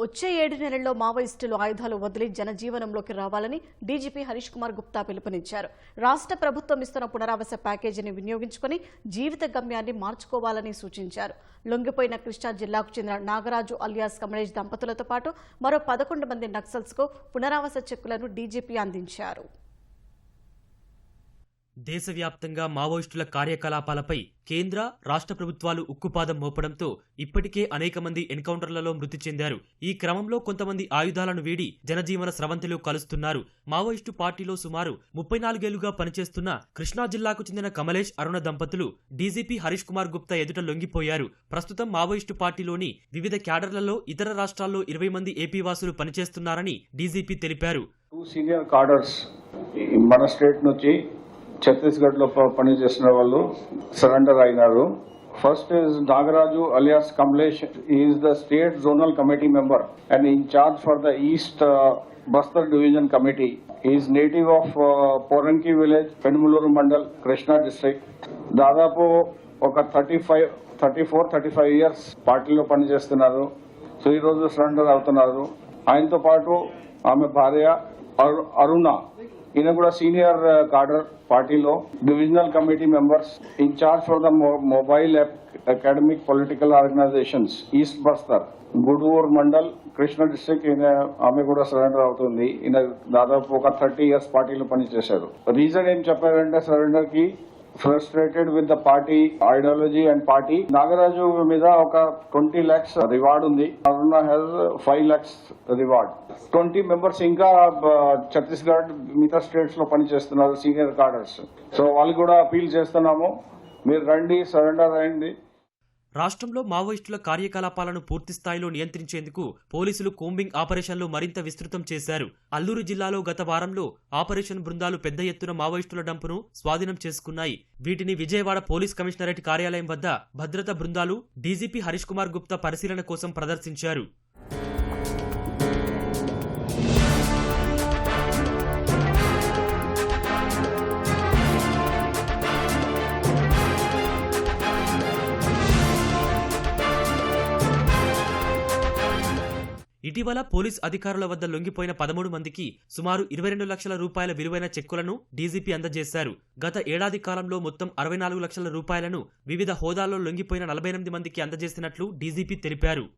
వచ్చే ఏడు నెలల్లో మావోయిస్టులు ఆయుధాలు వదిలి జనజీవనంలోకి రావాలని డీజీపీ హరీష్ కుమార్ గుప్తా పిలుపునిచ్చారు. రాష్ట్ర ప్రభుత్వం ఇస్తున్న పునరావాస ప్యాకేజీని వినియోగించుకొని జీవిత గమ్యాన్ని మార్చుకోవాలని సూచించారు. లొంగిపోయిన కృష్ణా జిల్లాకు చెందిన నాగరాజు అలియాస్ కమలేష్ దంపతులతో పాటు మరో పదకొండు మంది నక్సల్స్కు పునరావాస చెక్కులను డీజీపీ అందించారు. దేశవ్యాప్తంగా మావోయిస్టుల కార్యకలాపాలపై కేంద్ర రాష్ట్ర ప్రభుత్వాలు ఉక్కుపాదం మోపడంతో ఇప్పటికే అనేక మంది ఎన్కౌంటర్లలో మృతి చెందారు. ఈ క్రమంలో కొంతమంది ఆయుధాలను వీడి జనజీవన స్రవంతిలో కలుస్తున్నారు. మావోయిస్టు పార్టీలో సుమారు ముప్పై నాలుగేళ్ళుగా పనిచేస్తున్న కృష్ణా జిల్లాకు చెందిన కమలేష్ అరుణ దంపతులు డీజీపీ హరీష్ కుమార్ గుప్తా ఎదుట లొంగిపోయారు. ప్రస్తుతం మావోయిస్టు పార్టీలోని వివిధ క్యాడర్లలో ఇతర రాష్ట్రాల్లో ఇరవై మంది ఏపీ వాసులు పనిచేస్తున్నారని డీజీపీ తెలిపారు. టూ సీనియర్ కార్డర్స్ మన స్టేట్ నుంచి ఛత్తీస్గఢ్లో వాళ్ళు సరెండర్ అయినారు. First is Nagaraju alias Kamalesh. Is the state zonal committee member and in for the East Bastar division committee is native of Poranki village Penamaluru mandal Krishna district దాదాపు ఒక thirty five thirty four thirty five years పార్టీలో పనిచేస్తున్నారు so ఈ రోజు surrender అవుతున్నారు. ఆయనతో పాటు ఆమె భార్య అరుణ. ఈయన కూడా సీనియర్ కార్డర్ పార్టీలో. Divisional committee members. Incharge for the mobile academic political organisations. East Bastar. Gudur mandal Krishna district. ఈయన ఆమె కూడా సరెండర్ అవుతుంది. ఈయన దాదాపు ఒక థర్టీ ఇయర్స్ పార్టీలో పనిచేశారు. రీజన్ ఏం చెప్పారంటే సరెండర్కి frustrated with the party ideology and party Nagaraju మీద ఒక ట్వంటీ లాక్స్ రివార్డ్ ఉంది. Aruna has five lakhs reward twenty members ఇంకా ఛత్తీస్గఢ్ మిగతా స్టేట్స్లో పనిచేస్తున్నారు సీనియర్ కార్డర్స్ సో వాళ్ళు కూడా అపీల్ చేస్తున్నాము. మీరు రండి సరెండర్ అయ్యండి. రాష్ట్రంలో మావోయిస్టుల కార్యకలాపాలను పూర్తి స్థాయిలో నియంత్రించేందుకు పోలీసులు కూంబింగ్ ఆపరేషన్లు మరింత విస్తృతం చేశారు. అల్లూరు జిల్లాలో గత వారంలో ఆపరేషన్ బృందాలు పెద్ద ఎత్తున మావోయిస్టుల డంపును స్వాధీనం చేసుకున్నాయి. వీటిని విజయవాడ పోలీస్ కమిషనరేట్ కార్యాలయం వద్ద భద్రతా బృందాలు డీజీపీ హరీష్ కుమార్ గుప్తా పరిశీలన కోసం ప్రదర్శించారు. ఇటీవల పోలీస్ అధికారుల వద్ద లొంగిపోయిన పదమూడు మందికి సుమారు ఇరవై రెండు లక్షల రూపాయల విలువైన చెక్కులను డీజీపీ అందజేశారు. గత ఏడాది కాలంలో మొత్తం అరవై నాలుగు లక్షల రూపాయలను వివిధ హోదాల్లో లొంగిపోయిన నలభై ఎనిమిది మందికి అందజేసినట్లు డీజీపీ తెలిపారు.